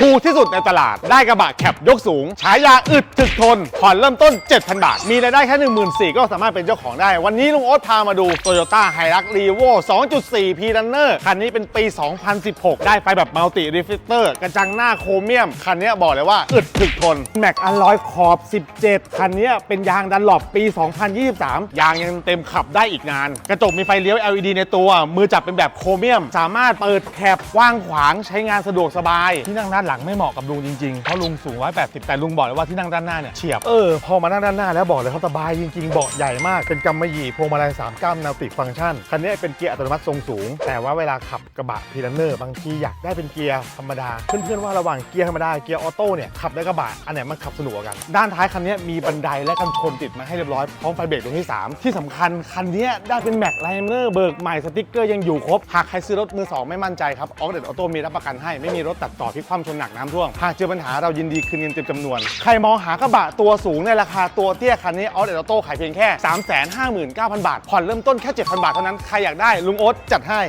ถูกที่สุดในตลาด ได้กระบะแคปยกสูง ฉายาอึดถึกทน ผ่อนเริ่มต้น 7,000 บาท มีรายได้แค่ 14,000ก็สามารถเป็นเจ้าของได้ วันนี้ลุงโอ๊ตพามาดู Toyota Hilux Revo 2.4 P Runner คันนี้เป็นปี 2016 ได้ไฟแบบมัลติรีฟิลเตอร์กระจังหน้าโครเมียม คันนี้บอกเลยว่าอึดถึกทนแม็กอลลอยขอบ 17 คันนี้เป็นยางดันหลบปี 2023 ยางยังเต็มขับได้อีกนาน กระจกมีไฟเลี้ยว LED ในตัว มือจับเป็นแบบโครเมียม สามารถเปิดแคบกว้างขวางใช้งานสะดวกสบายที่นั่งด้านหลังไม่เหมาะกับลุงจริงๆ เพราะลุงสูง 180 แต่ลุงบอกเลยว่าที่นั่งด้านหน้าเนี่ยเฉียบ เออ พอมานั่งด้านหน้าแล้วบอกเลยเขาสบายจริงๆ เบาะใหญ่มาก เป็นกำมะหยี่พวงมาลัย3ก้ามนาติฟังก์ชัน คันนี้เป็นเกียร์อัตโนมัติทรงสูง แต่ว่าเวลาขับกระบะพีลันเนอร์บางทีอยากได้เป็นเกียร์ธรรมดา เพื่อนๆว่าระหว่างเกียร์ธรรมดาเกียร์ออโต้เนี่ยขับได้กระบะอันไหนมันขับสนุกกว่ากัน ด้านท้ายคันนี้มีบันไดและกันชนติดมาให้เรียบร้อยพร้อมไฟเบรกตัวที่ 3 ที่สำคัญคันนี้ได้เป็นแม็กไลเนอร์เบิกใหม่สติ๊กเกอร์ยังอยู่ครบหากใครซื้อรถมือสองไม่มั่นใจครับออเดตออโต้มีรับประกันให้ไม่มีรถตัดต่อที่ความชนหนักน้ำท่วม หากเจอปัญหาเรายินดีคืนเงินเต็มจำนวน ใครมองหากระบะตัวสูงในราคาตัวเตี้ยคันนี้ออสเดลโต้ขายเพียงแค่ 359,000 บาท ผ่อนเริ่มต้นแค่ 7,000 บาทเท่านั้น ใครอยากได้ลุงโอ๊ตจัดให้